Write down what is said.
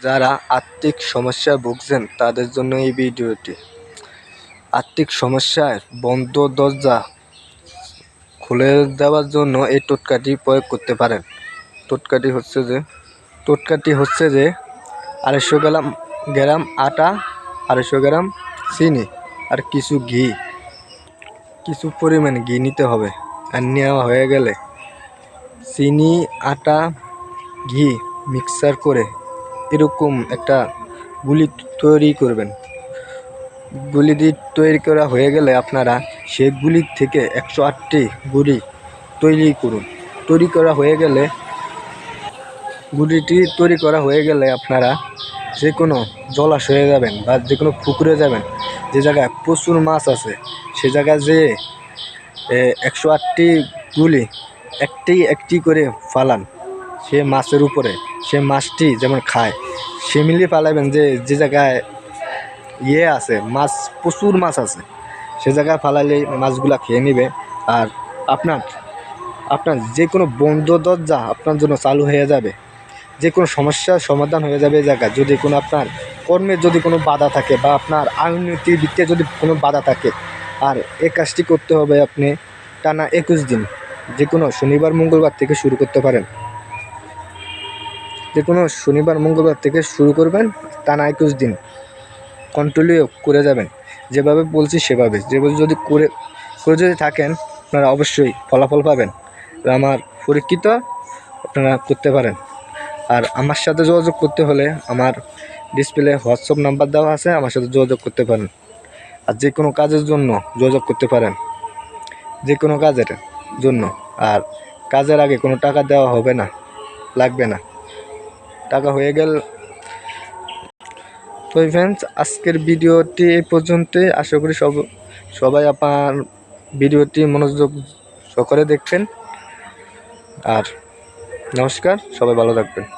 যারা আর্থিক সমস্যায় ভুগছেন, তাদের জন্য এই ভিডিওটি। আর্থিক সমস্যায় বন্ধ দরজা খুলে দেওয়ার জন্য এই টোটকাটি প্রয়োগ করতে পারেন। টোটকাটি হচ্ছে যে, টোটকাটি হচ্ছে যে আড়াইশো গ্রাম গ্রাম আটা, আড়াইশো গ্রাম চিনি আর কিছু ঘি। কিছু পরিমাণ ঘি নিতে হবে আর নেওয়া হয়ে গেলে চিনি, আটা, ঘি মিক্সার করে এরকম একটা গুলি তৈরি করবেন। গুলি দিয়ে তৈরি করা হয়ে গেলে আপনারা সেই গুলির থেকে একশো আটটি গুলি তৈরি করুন। তৈরি করা হয়ে গেলে গুলিটি তৈরি করা হয়ে গেলে আপনারা যে কোনো জলাশয়ে যাবেন বা যে কোনো পুকুরে যাবেন, যে জায়গায় প্রচুর মাছ আছে, সে জায়গায় যেয়ে একশো আটটি গুলি একটি একটি করে ফালান, সে মাছের উপরে। সে মাছটি যেমন খায়, সে মিলিয়ে পালাবেন যে যে জায়গায় ইয়ে আছে, মাছ, প্রচুর মাছ আছে, সে জায়গায় ফালালে মাছগুলা খেয়ে নেবে। আর আপনার আপনার যে কোনো বন্ধ দরজা আপনার জন্য চালু হয়ে যাবে। যে কোনো সমস্যার সমাধান হয়ে যাবে এই জায়গায়। যদি কোনো আপনার কর্মের যদি কোনো বাধা থাকে বা আপনার আইনতির দিক যদি কোনো বাধা থাকে, আর এই কাজটি করতে হবে আপনি টানা একুশ দিন যে কোনো শনিবার, মঙ্গলবার থেকে শুরু করতে পারেন। যে কোনো শনিবার, মঙ্গলবার থেকে শুরু করবেন টানা একুশ দিন। কন্টিনিউ করে যাবেন। যেভাবে বলছি সেভাবে। যেভাবে যদি করে করে যদি থাকেন, আপনারা অবশ্যই ফলাফল পাবেন। আমার পরীক্ষিত আপনারা করতে পারেন। আর আমার সাথে যোগাযোগ করতে হলে আমার ডিসপ্লে হোয়াটসঅ্যাপ নাম্বার দেওয়া আছে, আমার সাথে যোগাযোগ করতে পারেন। আর যে কোনো কাজের জন্য যোগাযোগ করতে পারেন। যে কোনো কাজের জন্য। আর কাজের আগে কোনো টাকা দেওয়া হবে না। লাগবে না। টাকা হয়ে গেল। তো ফ্রেন্ডস আজকের ভিডিওটি এই পর্যন্তই। আশা করি সব, সবাই আপনার ভিডিওটি মনোযোগ সকলে দেখছেন আর নমস্কার, সবাই ভালো থাকবেন।